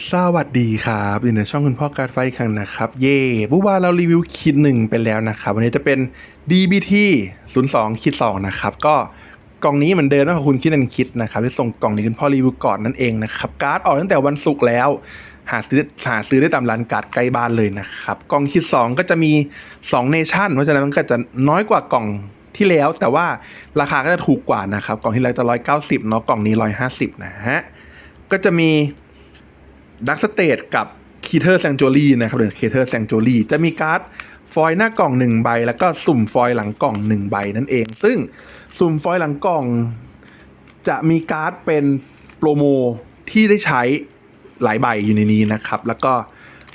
สวัสดีครับอยู่ในช่องคุณพ่อการไฟอีกครั้งนะครับ เย่เมื่าเรารีวิวคิดหนึ่งไปแล้วนะครับ วันนี้จะเป็น DBT 02คิด2นะครับ ก็กล่องนี้เหมือนเดิมนะขอบคุณคิดนันคิดนะครับที่ส่งกล่องนี้คุณพ่อรีวิวก่อนนั่นเองนะครับ การ์ดออกตั้งแต่วันศุกร์แล้ว หาซื้อหาซื้อได้ตามร้านการ์ดใกล้บ้านเลยนะครับ กล่องคิด 2 ก็จะมี2เนชั่นเพราะฉะนั้นมันก็จะน้อยกว่ากล่องที่แล้ว แต่ว่าราคาก็จะถูกกว่านะครับกล่องที่แล้วจะ190เนาะกล่องนี้150นะฮะก็จะมี ดักสเตทกับคีเทอร์แซงจูรี่นะครับหรือคีเทอร์แซงจูรี่จะมีการ์ดฟอยล์หน้ากล่องหนึ่งใบ แล้วก็สุ่มฟอยล์หลังกล่องหนึ่งใบนั่นเอง ซึ่งสุ่มฟอยล์หลังกล่อง จะมีการ์ดเป็นโปรโมที่ได้ใช้หลายใบอยู่ในนี้นะครับ แล้วก็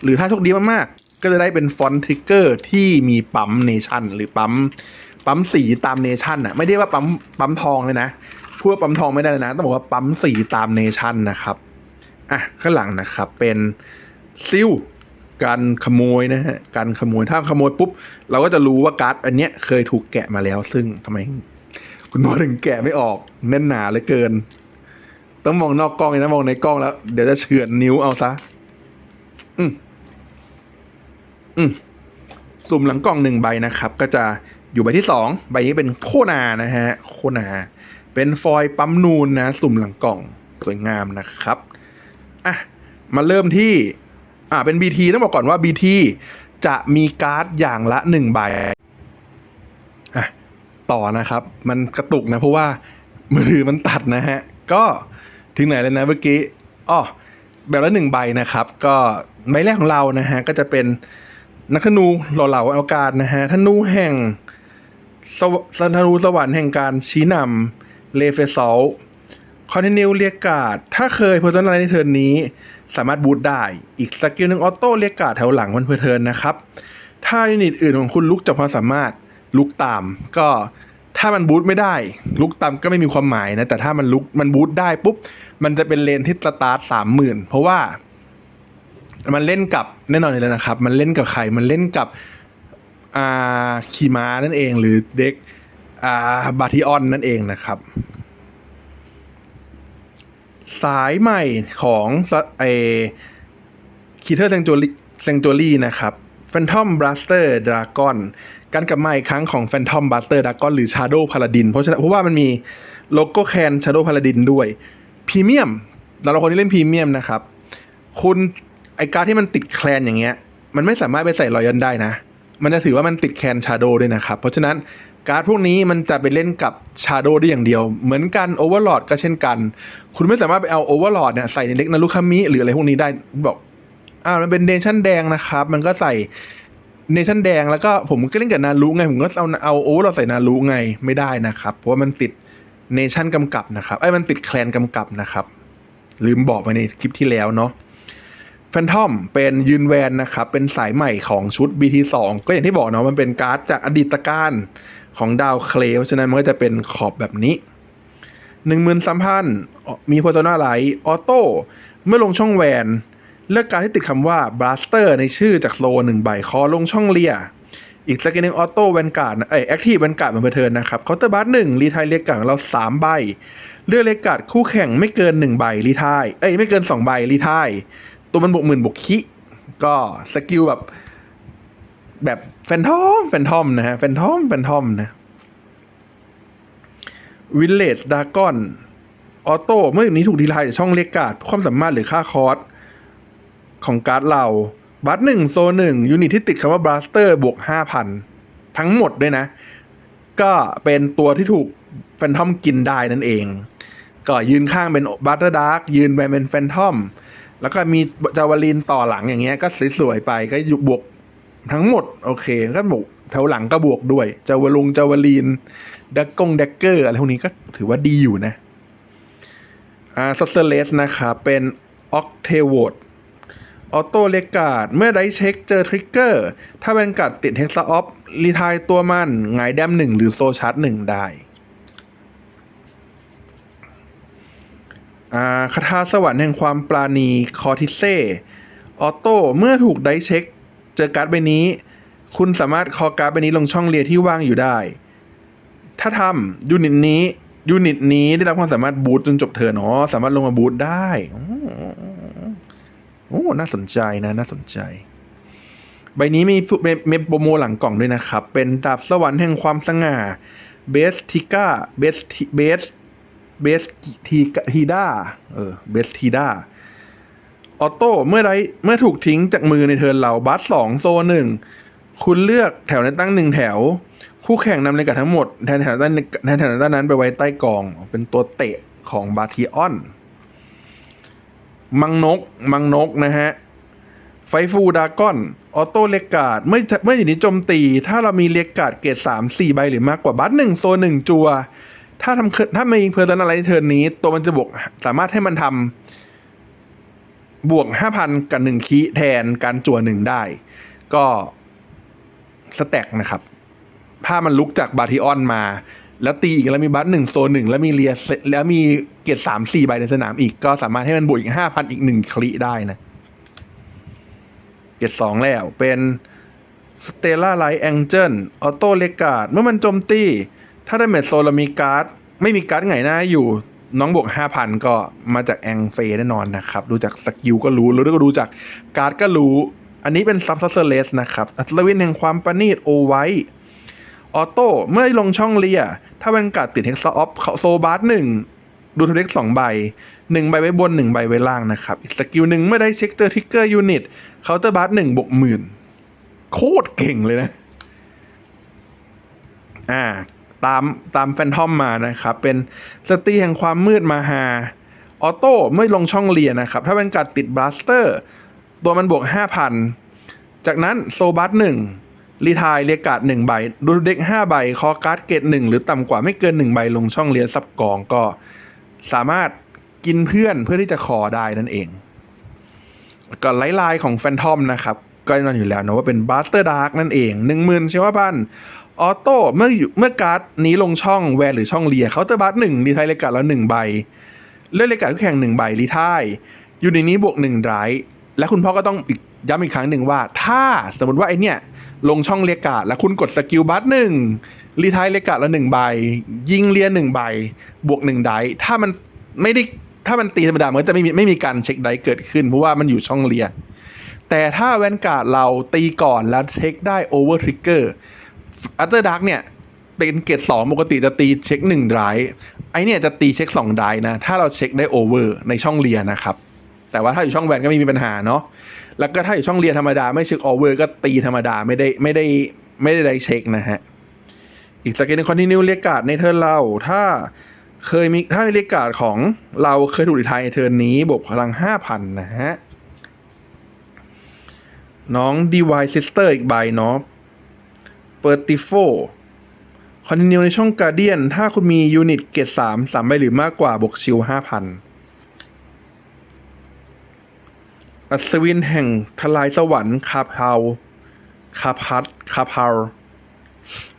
หรือถ้าโชคดีมากๆ ก็จะได้เป็นฟอนต์ทริกเกอร์ที่มีปั๊มเนชั่นหรือปั๊มปั๊มสีตามเนชั่นอะไม่ได้ว่าปั๊มปั๊มทองเลยนะพูดว่าปั๊มทองไม่ได้เลยนะ ต้องบอกว่าปั๊มสีตามเนชั่นนะครับ อะข้างหลังนะครับเป็นซิลการขโมยนะฮะการขโมยถ้าขโมยปุ๊บ เราก็จะรู้ว่าการ์ดอันเนี้ยเคยถูกแกะมาแล้ว ซึ่งทำไม คุณหมอถึงแกะไม่ออกแน่นหนาเหลือเกิน ต้องมองนอกกล้องนะมองในกล้องแล้ว เดี๋ยวจะเฉือนนิ้วเอาซะอืมอืมสุ่มหลังกล่องหนึ่งใบนะครับ ก็จะอยู่ใบที่สองใบนี้เป็นโคนานะฮะ โคนา เป็นฟอยล์ปั๊มนูนนะ สุ่มหลังกล่องสวยงามนะครับ อะมาเริ่มที่อ่าเป็น BT ต้องบอกก่อนว่า BT จะมีการ์ดอย่างละหนึ่งใบอะต่อนะครับ มันกระตุกนะเพราะว่ามือถือมันตัดนะฮะ ก็ถึงไหนแล้วนะเมื่อกี้อ๋อแบบละหนึ่งใบนะครับ ก็ใบแรกของเรานะฮะก็จะเป็นนักธนูหล่อเหลาอากาศนะฮะธนูแห่งสธนูสวรรค์แห่งการชี้นำเลเฟซอล คอนเทนิวเรียกการ์ดถ้าเคยเพอร์ซน a ลในเทิร์นนี้ สามารถบูตได้ อีกสกิลหนึ่งออโต้เรียกการ์ดแถวหลังวันเพอร์เทิร์นนะครับ ถ้ายูนิตอื่นของคุณลุกจากความสามารถลุกตาม ก็ถ้ามันบูตไม่ได้ ลุกตามก็ไม่มีความหมายนะ แต่ถ้ามันลุกมันบูตได้ปุ๊บ มันจะเป็นเลนที่สตาร์ทสามหมื่นเพราะว่ามันเล่นกับแน่นอนเลยนะครับ มันเล่นกับใคร มันเล่นกับอ่าคีม้านั่นเอง หรือเด็กอ่าบาทิออนนั่นเองนะครับ สายใหม่ของไอคีเทอร์แซงจูรี่แซงจูรี่นะครับ Phantom Blaster Dragon การกลับมาอีกครั้งของ Phantom Blaster Dragon หรือ Shadow Paladin เพราะฉะนั้นเพราะว่ามันมีโลโก้แคน Shadow Paladin ด้วยพรีเมียมเราเราคนที่เล่นพรีเมียมนะครับ คุณไอการที่มันติดแคลนอย่างเงี้ย มันไม่สามารถไปใส่รอยันได้นะ มันจะถือว่ามันติดแคนชาโดด้วยนะครับ เพราะฉะนั้น การ์ดพวกนี้มันจะไปเล่นกับชาโดได้อย่างเดียว เหมือนกันโอเวอร์ลอดก็เช่นกัน คุณไม่สามารถไปเอาโอเวอร์ลอดเนี่ยใส่ในเล็กนารุคามิหรืออะไรพวกนี้ได้บอกอ้าวมันเป็นเนชั่นแดงนะครับ มันก็ใส่เนชั่นแดงแล้วก็ผมก็เล่นกับนารุไง ผมก็เอาเอาโอเวอร์ลอดใส่นารุไงไม่ได้นะครับ เพราะว่ามันติดเนชั่นกำกับนะครับไอ้มันติดแคลนกำกับนะครับ ลืมบอกไปในคลิปที่แล้วเนาะแฟนทอมเป็นยืนแวนนะครับ เป็นสายใหม่ของชุด BT2 ก็อย่างที่บอกเนาะมันเป็นการ์ดจากอดีตการ ของดาวเคลเพราะฉะนั้นมันก็จะเป็นขอบแบบนี้หนึ่งหมื่นสามพันมีโพโซนาไลท์ออโต้เมื่อลงช่องแวน เลือกการที่ติดคำว่าบ l สเตอร์ในชื่อจากโลหนึ่งใบคอลงช่องเลีย อีกสกิลหนึ่งออโต้แวนการ์ดเอ้แอคทีฟแวนการ์ดมันเพอเทินนะครับเคาน์เตอร์บัสหนึ่งรีไทยเรียกการ์ดของเราสามใบ เลือกเรียกการ์ดคู่แข่งไม่เกินหนึ่งใบรีไทยเอ้ยไม่เกินสองใบรีไทยตัวมันบวกหมื่นบวกคิก็สกิลแบบ แบบแฟนทอมแฟนทอมนะฮะแฟนทอมแฟนทอมนะวิลเลจดากอนออโต้เมื่อนี้ถูกดีไลน์จากช่องเรียกกาดความสามารถหรือค่าคอร์สของการ์ดเราบัตหนึ่งโซหนึ่งยูนิตที่ติดคำว่าบ l สเตอร์บวกห้าพันทั้งหมดด้วยนะ ก็เป็นตัวที่ถูกแฟนทอมกินได้นั่นเอง ก็ยืนข้างเป็นบัตเตอร์ดาร์กยืนไปเป็นแฟนทอม แล้วก็มีจาวาลินต่อหลังอย่างเงี้ยก็สวยๆไปก็อยู่บวก ทั้งหมด โอเคก็บวกแถวหลังก็บวกด้วย เจาวาลุงจาวาลินดักกงดักเกอร์อะไรพวกนี้ก็ถือว่าดีอยู่นะอ่าซัสเซเลสนะครับเป็นออกเทวดออโต้เลกาดเมื่อได้เช็คเจอทริกเกอร์ ถ้าเป็นการดติดเฮกซ์ออฟรีทายตัวมันหงายแดมหนึ่งหรือโซชาร์ตหนึ่งได้อ่าคาถาสวรรค์แห่งความปราณีคอทิเซออโต้เมื่อถูกได้เช็ค เจอการ์ดใบนี้ คุณสามารถคอการ์ดใบนี้ลงช่องเรียที่ว่างอยู่ได้ ถ้าทำยูนิตนี้ยูนิตนี้ได้รับความสามารถบูตจนจบเทิร์นอ๋อสามารถลงมาบูตได้อ๋อโอ้น่าสนใจนะ น่าสนใจ ใบนี้มีเมมโปรโมหลังกล่องด้วยนะครับ เป็นดาบสวรรค์แห่งความสง่าเบสทิก้าเบสเบสเบสทีทีด้าเออเบสทีด้า ออโต้เมื่อไรเมื่อถูกทิ้งจากมือในเทิร์นเราบัสสองโซหนึ่งคุณเลือกแถวในตั้งหนึ่งแถว คู่แข่งนำในกาทั้งหมดแทนแถวด้านแทนแถวด้านนั้นไปไว้ใต้กอง เป็นตัวเตะของบาทิออน มังนก มังนกนะฮะ ไฟฟูดากอน ออโต้เลกการ์ดเมื่อเมื่ออยู่นี้โจมตี ถ้าเรามีเลกการ์ดเกรดสามสี่ใบหรือมากกว่าบัตหนึ่งโซนหนึ่งจัว ถ้าทำถ้ามีเพอร์ซันอะไรในเทิร์นนี้ ตัวมันจะบวกสามารถให้มันทำ บวกห้าพันกับหนึ่งคีแทนการจัวหนึ่งได้ ก็สแต็กนะครับ ถ้ามันลุกจากบาทิออนมา แล้วตีอีกแล้วมีบัตหนึ่งโซนหนึ่งแล้วมีเลียแล้วมีเกียรดสามสี่ใบในสนามอีก ก็สามารถให้มันบวกอีกห้าพันอีกหนึ่งคลิได้นะ เกียรดสองแล้วเป็นสเตล่าไลท์แองเจิลออโต้เลกาดเมื่อมันโจมตี ถ้าได้เมทโซลมีการ์ด ไม่มีการ์ดไงหน้าอยู่ น้องบวกห้าพันก็มาจากแองเฟแน่นอนนะครับ ดูจากสกิลก็รู้แล้วก็ดูจากการ์ดก็รู้ อันนี้เป็นซับซัสเซเลสนะครับอัตวินแห่งความประณีตโอไวออโต้เมื่อลงช่องเลีย ถ้าเป็นการ์ดติดเฮกซ์ออฟโซบาร์หนึ่งดูทูเล็กสองใบหนึ่งใบไว้บนหนึ่งใบไว้ล่างนะครับ อีกสกิลหนึ่งเมื่อได้เช็คเจอทิกเกอร์ยูนิตเคาน์เตอร์บาร์หนึ่งบวกหมื่นโคตรเก่งเลยนะ อ่า ตามตามแฟนทอมมานะครับ เป็นสตรีแห่งความมืดมาหาออโต้เมื่อลงช่องเลียนะครับ ถ้าเป็นการติดบลัสเตอร์ ตัวมันบวก 5,000 จากนั้นโซบัสหนึ่งรีทายเรียกาดหนึ่งใบ ดูเด็ก5ใบ คอการ์ดเกตหนึ่งหรือต่ำกว่าไม่เกิน 1 ใบลงช่องเรียนซับกองก็สามารถกินเพื่อนเพื่อที่จะคอได้นั่นเองก็ไลท์ไลน์ของแฟนทอมนะครับ ก็นอนอยู่แล้วนะว่าเป็นบัสเตอร์ดาร์กนั่นเอง 1 0,000ชิวพัน ออโต้เมื่ออยู่เมื่อการ์ดนี้ลงช่องแวนหรือช่องเลียเขาน์เตอร์บัสหนึ่งรีทายเรียกการ์ดแล้วหนึ่งใบ เลือกเรียการ์ดคู่แข่งหนึ่งใบรีทายอยู่ในนี้บวกหนึ่งไรและคุณพ่อก็ต้องอีกย้ำอีกครั้งหนึ่งว่า ถ้าสมมติว่าไอเนี่ยลงช่องเรียกาดแล้วคุณกดสกิลบัสหนึ่งรีทายเรียกกาดแล้วหนึ่งใบ ยิงเลียหนึ่งใบ บวกหนึ่งไดถ้ามันไม่ได้ถ้ามันตีธรรมดามันก็จะไม่มีไม่มีการเช็คไดเกิดขึ้น เพราะว่ามันอยู่ช่องเลียแต่ถ้าแวนการ์ดเราตีก่อนแล้วเช็คได้โอเวอร์ทริกเกอร์ อัตเตอร์ดักเนี่ยเป็นเกรดสองปกติจะตีเช็คหนึ่งไดไอเนี่ยจะตีเช็คสองไดนะ ถ้าเราเช็คได้โอเวอร์ในช่องเลียนะครับ แต่ว่าถ้าอยู่ช่องแวนก็ไม่มีปัญหาเนาะแล้วก็ถ้าอยู่ช่องเรียธรรมดาไม่เช็คโอเวอร์ก็ตีธรรมดาไม่ได้ไม่ได้ไม่ได้ไดเช็คนะฮะอีกสกิลหนึงคอนติเนียเรียกการ์ดในเทิร์นเราถ้าเคยมีถ้าเรียกการ์ดของเราเคยถูกรีทายในเทิร์นนี้บวกพลังห้าพันนะฮะน้องดีวายซิสเตอร์อีกใบเนาะ เปิดติโฟคอนติเนียในช่องการเดียนถ้าคุณมียูนิตเกรดสามสามใบหรือมากกว่าบวกชิลห้าพันอัศวินแห่งทลายสวรรค์คาพาวคาพัทคาพาว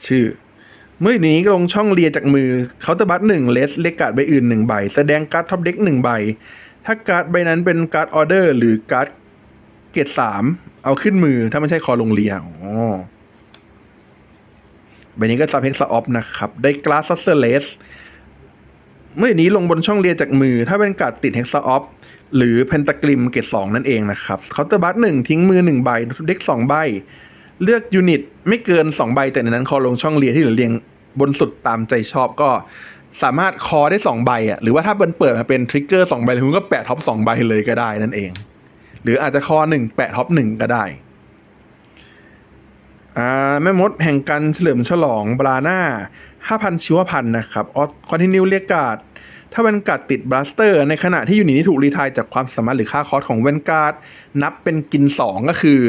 ชื่อ เมื่อนี้ลงช่องเรียจากมือเขาน์เตอร์บัตหนึ่งเลสเลกการ์ดใบอื่นหนึ่งใบ แสดงการ์ดท็อปเด็กหนึ่งใบ ถ้าการ์ดใบนั้นเป็นการ์ดออเดอร์หรือการ์ดเกรดสามเอาขึ้นมือถ้าไม่ใช่คอลงเรียอ๋อ ใบนี้ก็ซับเฮกซ์ออฟนะครับได้กลาสเซอร์เลสเมื่อนี้ลงบนช่องเรียจากมือ ถ้าเป็นการติดเฮกซ์ออฟหรือเพนตากริมเกรดสองนั่นเองนะครับเคาน์เตอร์บัตหนึ่งทิ้งมือหนึ่งใบเด็กสองใบ เลือกยูนิตไม่เกินสองใบแต่ในนั้นคอลงช่องเรียที่เหลือเรียงบนสุดตามใจชอบก็สามารถคอได้สองใบอะหรือว่าถ้าเป็นเปิดมาเป็นทริกเกอร์สองใบคุณก็แปะท็อปสองใบเลยก็ได้นั่นเอง หรืออาจจะคอหนึ่งแปะท็อปหนึ่งก็ได้ อ่าแม่มดแห่งการเฉลิมฉลองบราหน้า 5,000 ชิวพันนะครับออสคอนติเนียเรียกการ์ดถ้าแวนการ์ดติดบลัสเตอร์ ในขณะที่ยูนิตนี้ถูกรีทายจากความสามารถหรือค่าคอสของแวนการ์ดนับเป็นกิน 2 ก็คือ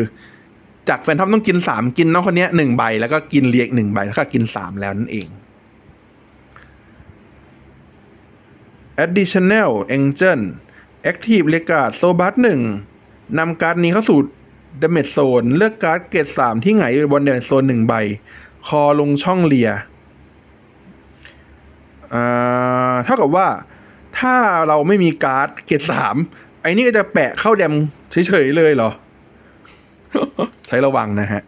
จากแฟนทอมต้องกิน 3 กินน้องคนนี้1ใบ แล้วก็กินเรียก1ใบ แล้วก็กิน 3 แล้วนั่นเอง additional angel active เรียกการ์ดโซบัส1นำการ์ดนี้เข้าสู่ ดาเมจโซนเลือกการ์ดเกรดสามที่ไหนบนดาเมจโซนหนึ่งใบ คอลงช่องเลียอ่าเท่ากับว่าถ้าเราไม่มีการ์ดเกรดสามไอ้นี่ก็จะแปะเข้าแดมเฉยๆเลยเหรอ ใช้ระวังนะฮะ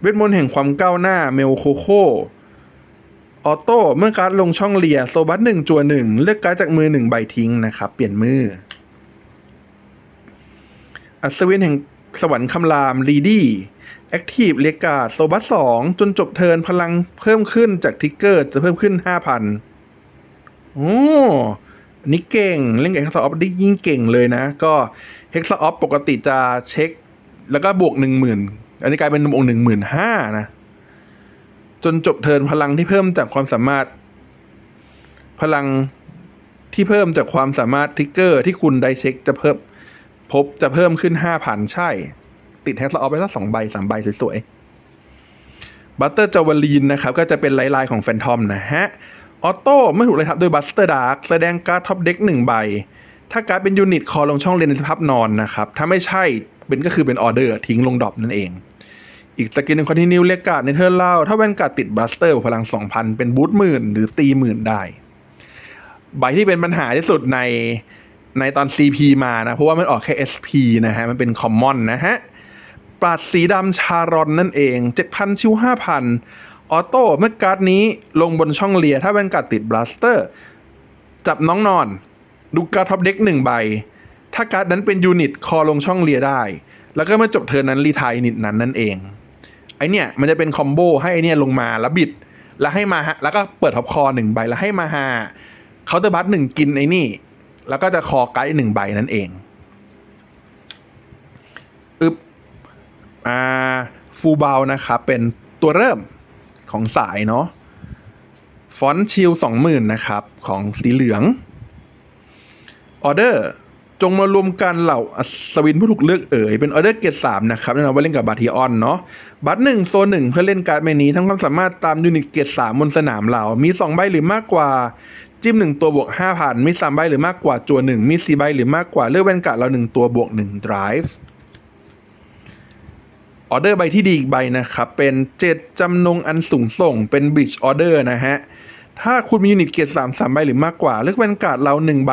เวทมนต์แห่งความก้าวหน้าเมลโคโคออโต้เมื่อการ์ดลงช่องเลียโซบัสหนึ่งจัวหนึ่งเลือกการ์ดจากมือหนึ่งใบทิ้งนะครับ เปลี่ยนมือ อัศวินแห่งสวรรค์คำรามรีดี้แอคทีฟเรียกาโซบัสสองจนจบเทินพลังเพิ่มขึ้นจากทิกเกอร์จะเพิ่มขึ้นห้าพันโอ้อันนี่เก่ง เล่นกับเฮกซ์ออฟได้ยิ่งเก่งเลยนะ ก็เฮกซ์ออฟปกติจะเช็ค แล้วก็บวกหนึ่งหมื่นอันนี้กลายเป็นบวกหนึ่งหมื่นห้านะ จนจบเทินพลังที่เพิ่มจากความสามารถ พลังที่เพิ่มจากความสามารถทิกเกอร์ที่คุณได้เช็คจะเพิ่ม พบจะเพิ่มขึ้นห้าพันใช่ ติดแฮกซ์ออฟไปสักสองใบสามใบสวยๆบัตเตอร์จาวลีนนะครับก็จะเป็นลายๆของแฟนทอมนะฮะออโต้เมื่อถูกไล่ทับโดยบัสเตอร์ดาร์กแสดงการ์ดท็อปเด็กหนึ่งใบ ถ้าการ์ดเป็นยูนิตคอลงช่องเลนในสภาพนอนนะครับ ถ้าไม่ใช่เป็นก็คือเป็นออเดอร์ทิ้งลงดรอปนั่นเอง อีกสกิลหนึ่งคอนตินียเรียกการ์ดในเทิร์นเล่า ถ้าแวนการ์ดติดบัสเตอร์พลัง 2,000 เป็นบูทหมื่นหรือตีหมื่นได้ ใบที่เป็นปัญหาที่สุดใน ในตอน CP มานะ เพราะว่ามันออกแค่ SP นะฮะ มันเป็นคอมมอนนะฮะ ปราดสีดำชารอนนั่นเอง 7,000 ชิว 5,000 ออโต้เมื่อการ์ดนี้ลงบนช่องเลีย ถ้าแวนการ์ดติดบลัสเตอร์ จับน้องนอน ดูการ์ดท็อปเด็กหนึ่งใบ ถ้าการ์ดนั้นเป็นยูนิตคอลงช่องเลียได้ แล้วก็เมื่อจบเทิร์นนั้นรีไทายยูนิตนั้นนั่นเอง ไอเนี่ยมันจะเป็นคอมโบให้ไอเนี่ยลงมาแล้วบิด แล้วให้มาฮะแล้วก็เปิดท็อปคอหนึ่งใบแล้วให้มาฮาเคาน์เตอร์บัตหนึ่งกินไอนี่ แล้วก็จะคอไกด์หนึ่งใบนั่นเองอึบอ่าฟูเบาลนะครับ เป็นตัวเริ่มของสายเนาะฟอนต์ชิลสองหมื่นนะครับ ของสีเหลืองออเดอร์จงมารวมกันเหล่าอัศวินผู้ถูกเลือกเอ๋ยเป็นออเดอร์เกรดสามนะครับแนะนำว่าเล่นกับบาทิออนเนาะบัตหนึ่งโซนหนึ่งเพื่อเล่นการ์ดเมนี้ทั้งความสามารถตามยูนิตเกรดสามบนสนามเรามีสองใบหรือมากกว่า จิ้มหนึ่งตัวบวกห้าพันมีสามใบหรือมากกว่าจัวหนึ่งมีสี่ใบหรือมากกว่าเลือกแวนการ์ดเราหนึ่งตัวบวกหนึ่ง drive ออเดอร์ใบที่ดีอีกใบนะครับ เป็นเจ็ดจำนงอันสูงส่งเป็นบ i ิ g ออเดอร์นะฮะ ถ้าคุณมียูนิตเกียรติสามสามใบหรือมากกว่า เลือกแวนกาดเราหนึ่งใบ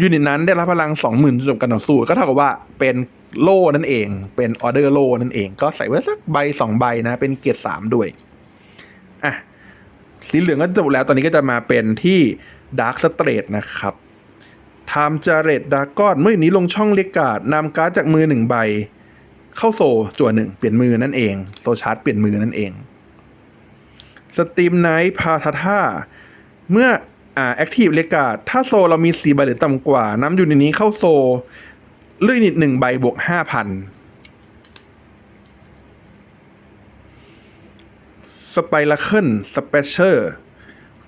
ยูนิตนั้นได้รับพลังสองหมื่นจบการต่อสู้ก็เท่ากับว่าเป็นโล่นั่นเอง เป็นออเดอร์โล่นั่นเอง ก็ใส่ไว้สักใบสองใบนะ เป็นเกียรติสามด้วย สีเหลืองก็จบแล้วตอนนี้ก็จะมาเป็นที่ดาร์คสเตรทนะครับไทม์จาเรตดากอนเมื่อนี้ลงช่องเลกาดนำการ์ดจากมือหนึ่งใบ เข้าโซจั่วหนึ่งเปลี่ยนมือนั่นเองโซชาร์จเปลี่ยนมือนั่นเองสตรีมไนท์พาทาท่าเมื่ออ่าแอคทีฟเลกาดถ้าโซเรามีสี่ใบหรือต่ำกว่าน้ำอยู่ในนี้เข้าโซเลื่อยนิดหนึ่งใบบวกห้าพัน สไปรัเคิลสเปเชอร์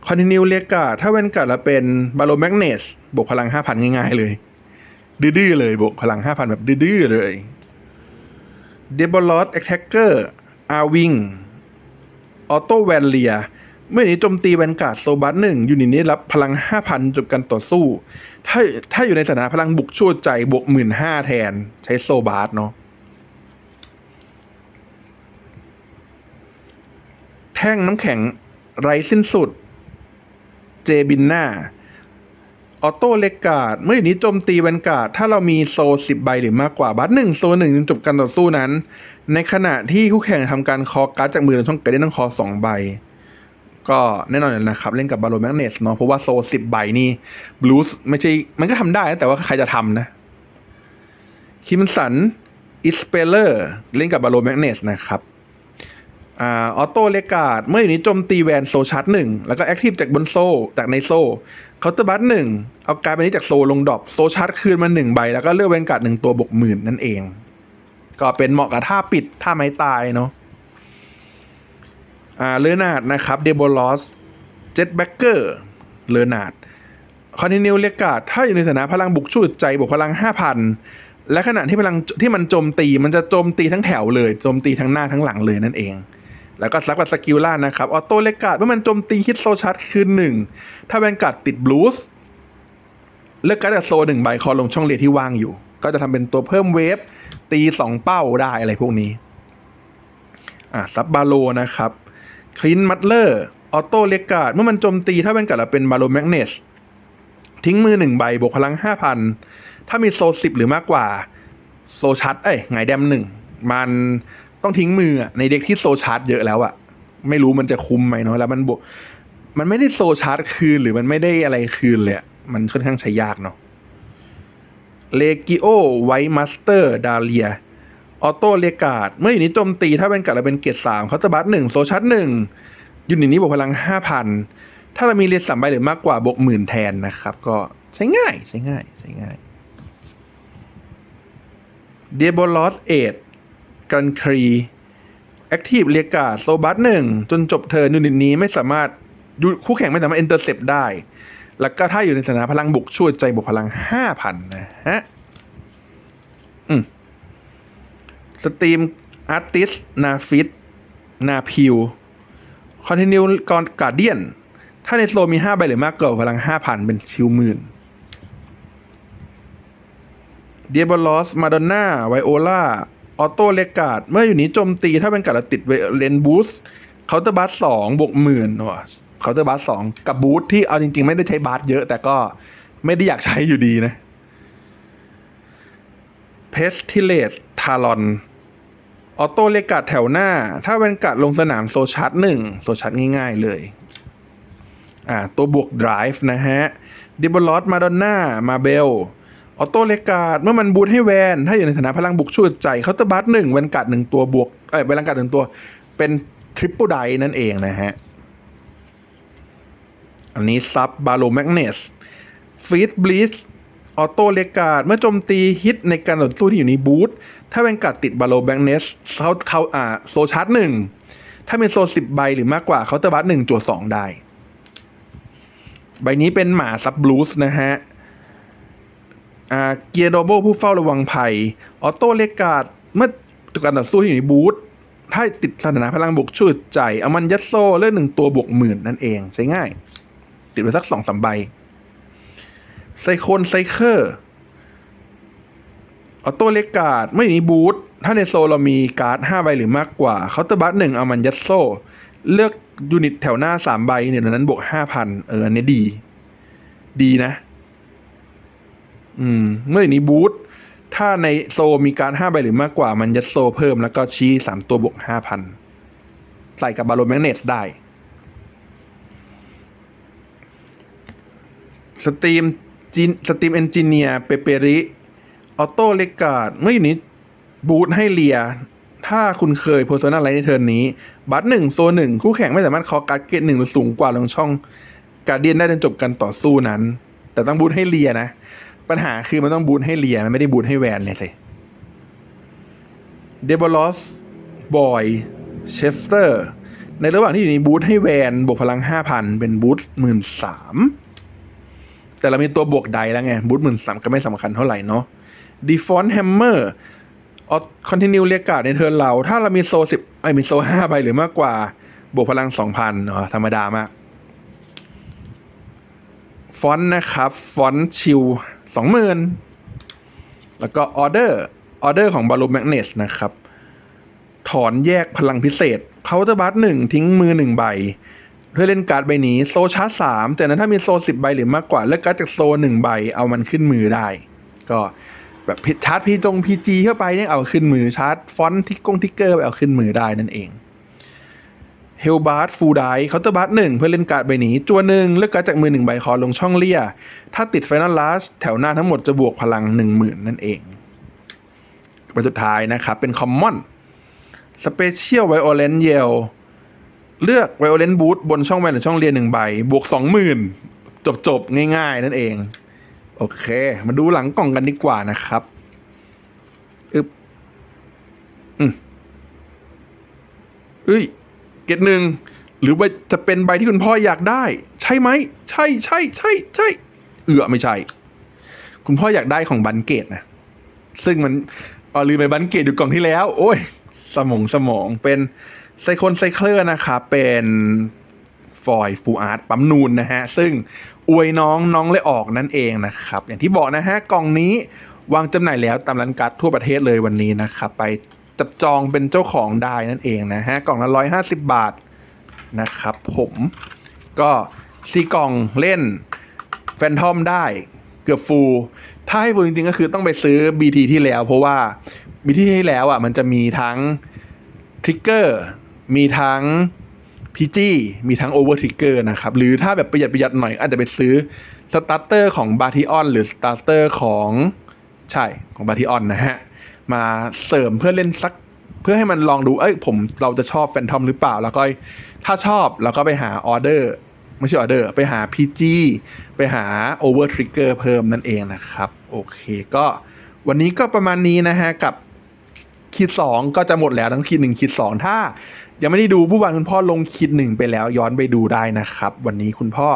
คอนติเนียลเลกาถ้าเว้นการ์ดเราเป็นบาโลแมกเนสบวกพลังห้าพันง่ายๆเลย ดื้อๆเลยบวกพลังห้าพันแบบดื้อๆเลยเดบอลอสแอคแทกเกอร์อาวิงออโต้แวนเลียเมื่อนี้โจมตีแวนการ์ดโซบัสหนึ่งยูนิตนี้รับพลัง 5,000จบการต่อสู้ ถ้าถ้าอยู่ในสถานะพลังบุกชั่วใจบวก 15,000แทน ใช้โซบัสเนาะ ท่งน้ำแข็งไร้สิ้นสุด เจบินนาออโต้เลกาดเมื่ออยู่นี้โจมตีแวนการ์ดถ้าเรามีโซสิบใบหรือมากกว่าบัตหนึ่งโซหนึ่งจนจบการต่อสู้นั้น ในขณะที่คู่แข่งทำการคอการ์ดจากมือในช่องเกิดได้ต้องคอสองใบ ก็แน่นอนนะครับ เล่นกับบาโลแมกเนสเนาะเพราะว่าโซสิบใบนี่บลูสไม่ใช่ มันก็ทำได้นะแต่ว่าใครจะทำนะคิมสันอิสเปเลอร์เล่นกับบาโลแมกเนสนะครับ ออโต้เลกาดเมื่ออยู่นี้โจมตีแวนโซชาร์จหนึ่งแล้วก็แอคทีฟจากบนโซจากในโซเคาน์เตอร์บัตหนึ่งเอาการ์ดใบนี้จากโซลงดอปโซชาร์จคืนมาหนึ่งใบ แล้วก็เลือกแวนการ์ดหนึ่งตัวบวกหมื่นนั่นเอง ก็เป็นเหมาะกับท่าปิดท่าไม้ตายเนาะอ่าเลอนาดนะครับเดโบลอสเจ็ตแบ็กเกอร์เลอนาดคอนติเนียเลกาดถ้าอยู่ในฐานะพลังบุกชูดใจบวกพลังห้าพันและขณะที่พลังที่มันโจมตีมันจะโจมตีทั้งแถวเลยโจมตีทั้งหน้าทั้งหลังเลยนั่นเอง แล้วก็ซักกับสกิลล่านะครับ ออโต้เลกาดเมื่อมันโจมตีฮิตโซชัดคืนหนึ่งถ้าแวนการ์ดติดบลูสเลือกการ์ดโซหนึ่งใบคอลงช่องเรียที่ว่างอยู่ ก็จะทำเป็นตัวเพิ่มเวฟ ตีสองเป้าได้อะไรพวกนี้ อะซับบาโลนะครับคลินมัตเลอร์ออโต้เลกาดเมื่อมันโจมตีถ้าแวนการ์ดเราเป็นบาโลแมกเนสทิ้งมือหนึ่งใบบวกพลังห้าพันถ้ามีโซสิบหรือมากกว่า โซชัด เอ้ยไงแดมหนึ่งมัน ต้องทิ้งมือในเด็กที่โซชาร์จเยอะแล้วอะไม่รู้มันจะคุ้มไหมเนาะแล้วมันบมันไม่ได้โซชาร์จคืนหรือมันไม่ได้อะไรคืนเลยมันค่อนข้างใช้ยากเนาะเลกิโอไวมาสเตอร์ดาเลียออโต้เลกาดเมื่ออยู่นี้โจมตี ถ้าเป็นกัดเราเป็นเกรดสามเขาจะบัสหนึ่งโซชัดหนึ่งยูนิตนี้บวกพลังห้าพันถ้าเรามีเรียนสามใบหรือมากกว่าบวกหมื่นแทนนะครับ ก็ใช้ง่ายใช้ง่ายใช้ง่ายเดโบลอสเอด กันครีแอคทีฟเรียกาโซบัสหนึ่งจนจบเทิร์นยูนิตนี้ไม่สามารถยูคู่แข่งไม่สามารถเอนเตอร์เซปได้ แล้วก็ถ้าอยู่ในสถานะพลังบุกช่วยใจบวกพลังห้าพันนะฮะ อืมสตรีมอาร์ติสนาฟิตนาพิวคอนติเนียกอนกาเดียน ถ้าในโซมีห้าใบหรือมากเกว่าพลังห้าพันเป็นชิวหมื่นเดียบอลอสมาดอนน่าไวโอลา ออโต้เลกาดเมื่ออยู่นี้โจมตีถ้าเป็นการดติดเวเลนบูสเคาน์เตอร์บัสสองบวกหมื่นว่ะเคาน์เตอร์บัสสองกับบูสที่เอาจริง ๆ ไม่ได้ใช้บัสเยอะ แต่ก็ไม่ได้อยากใช้อยู่ดีนะเพสทิเลสทารอนออโต้เลกาดแถวหน้า ถ้าเป็นกัดลงสนามโซชาร์ตหนึ่งโซชาร์ตง่าย ๆ เลยอ่าตัวบวก drive นะฮะดิบลอสมาดอนน่ามาเบล ออโต้เลกาดเมื่อมันบูทให้แวน ถ้าอยู่ในฐานะพลังบุกช่วยใจเขาจะบัสหนึ่งแวนกัดหนึ่งตัวบวกเอ้ยแวนกัดหนึ่งตัว เป็นทริปเปิลไดนั่นเองนะฮะ อันนี้ซับบาโลแมกเนสฟีดบลิสออโต้เลกาดเมื่อโจมตีฮิตในการต่อสู้ที่อยู่ในบูทถ้าแวนกัดติดบาโลแมกเนสเขาเขาอ่าโซชาร์ตหนึ่งถ้าเป็นโซสิบใบหรือมากกว่าเขาจะบัสหนึ่งจวดสองได้ ใบนี้เป็นหมาซับบลูสนะฮะ อ่าเกียร์โดโบผู้เฝ้าระวังภัย ออโต้เลกาดเมื่อการต่อสู้ที่อยู่ในบูธถ้าติดสถานะพลังบวกช่วยใจเอามันยัดโซ่เลือกหนึ่งตัวบวกหมื่นนั่นเองใช้ง่าย ติดไปสักสองสามใบไซโคนไซเคอร์ออโต้เลกาดไม่มีบูธถ้าในโซเรามีการ์ดห้าใบหรือมากกว่าเคาน์เตอร์บัสหนึ่งเอามันยัดโซ่ เลือกยูนิตแถวหน้าสามใบเนี่ยนั้นบวกห้าพันเอออันนี้ดี ดีนะ อืม เมื่ออย่างนี้บูธถ้าในโซมีการห้าใบหรือมากกว่า มันยัดโซเพิ่มแล้วก็ชี้สามตัวบวกห้าพันใส่กับบาโลแมกเนตได้ สตรีมจินสตรีมเอนจิเนียร์เปเปริออโต้เลกาดเมื่ออยู่นี้บูทให้เลีย ถ้าคุณเคยโพสต์นาไลในเทิร์นนี้ บัตหนึ่งโซหนึ่งคู่แข่งไม่สามารถคอการ์ดเกตหนึ่งหรือสูงกว่าลงช่อง การเดียนได้จนจบการต่อสู้นั้น แต่ต้องบูทให้เลียนะ ปัญหาคือมันต้องบูทให้เลียมันไม่ได้บูทให้แวนเนี่ยสิเดบอลอสบอยเชสเตอร์ในระหว่างที่อยู่ในบูทให้แวนบวกพลังห้าพันเป็นบูทหมื่นสามแต่เรามีตัวบวกใดแล้วไง บูทหมื่นสามก็ไม่สำคัญเท่าไหร่เนาะดีฟอนแฮมเมอร์ออคอนติเนียเรียกการ์ดในเทิร์นเรา ถ้าเรามีโซสิบไอ้มีโซห้าใบหรือมากกว่า บวกพลังสองพันอ๋อธรรมดามาก ฟอนต์นะครับ ฟอนต์ชิล สองหมื่นแล้วก็ออเดอร์ออเดอร์ของบาลูแมกเนสนะครับ ถอนแยกพลังพิเศษเคาน์เตอร์บัสหนึ่งทิ้งมือหนึ่งใบ เพื่อเล่นการ์ดใบนี้ โซชาร์จสามแต่นั้นถ้ามีโซสิบใบหรือมากกว่า เลือกการ์ดจากโซหนึ่งใบเอามันขึ้นมือได้ ก็แบบชาร์จพีจงพีจีเข้าไปเนี่ยเอาขึ้นมือชาร์จฟอนต์ทิกกงทิกเกอร์ไปเอาขึ้นมือได้นั่นเอง เฮลบาร์ดฟูลไดเคาน์เตอร์บัสหนึ่งเพื่อเล่นการ์ดใบนี้ จัวหนึ่งเลือกการ์ดจากมือหนึ่งใบคอลงช่องเลี่ย ถ้าติดไฟนอลลัสแถวหน้าทั้งหมดจะบวกพลังหนึ่งหมื่นนั่นเองใบสุดท้ายนะครับ เป็นคอมมอนสเปเชียลไวโอเลนเยลเลือกไวโอเลนบูทบนช่องแวนหรือช่องเรียนหนึ่งใบ บวกสองหมื่นจบจบง่ายๆ นั่นเอง โอเค มาดูหลังกล่องกันดีกว่านะครับอึบอืมเอ้ย เกตหนึ่งหรือว่าจะเป็นใบที่คุณพ่ออยากได้ ใช่ไหมใช่ใช่ใช่ใช่เอือไม่ใช่ คุณพ่ออยากได้ของบันเกตนะซึ่งมันเอาลืมไปบันเกตอยู่กล่องที่แล้ว โอ้ย สมองสมองเป็นไซคอนไซเคลอร์นะครับเป็นฟอยฟูอาร์ตปั๊มนูนนะฮะ ซึ่งอวยน้องน้องเลยออกนั่นเองนะครับ อย่างที่บอกนะฮะ กล่องนี้วางจำหน่ายแล้วตามร้านการ์ดทั่วประเทศเลยวันนี้นะครับ ไป จับจองเป็นเจ้าของได้นั่นเองนะฮะกล่องละร้อยห้าสิบบาทนะครับผมก็ซีกล่องเล่นแฟนทอมได้เกือบฟูลถ้าให้ฟูลจริงๆก็คือต้องไปซื้อ BT ที่แล้ว เพราะว่า BT ที่แล้วอะมันจะมีทั้งทริกเกอร์มีทั้ง PG มีทั้ง Over Trigger นะครับ หรือถ้าแบบประหยัดประหยัดหน่อย อาจจะไปซื้อสตาร์เตอร์ของ b a t i o n หรือสตาร์เตอร์ของใช่ของบาทิออนนะฮะ มาเสริมเพื่อเล่นสัก เพื่อให้มันลองดูเอ้ยผมเราจะชอบแฟนทอมหรือเปล่า แล้วก็ถ้าชอบเราก็ไปหาออเดอร์ไม่ใช่ออเดอร์ไปหา PG ไปหา Over Trigger เพิ่มนั่นเองนะครับ โอเคก็วันนี้ก็ประมาณนี้นะฮะกับคิดสองก็จะหมดแล้วทั้งคิดหนึ่งคิดสองถ้า ยังไม่ได้ดูผู้วานคุณพ่อลงคิดหนึ่งไปแล้วย้อนไปดูได้นะครับ วันนี้คุณพ่อ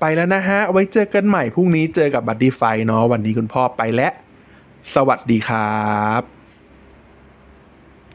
ไปแล้วนะฮะ ไว้เจอกันใหม่พรุ่งนี้เจอกับบัตตี้ไฟเนาะวันนี้คุณพ่อไปแล้ว สวัสดีครับ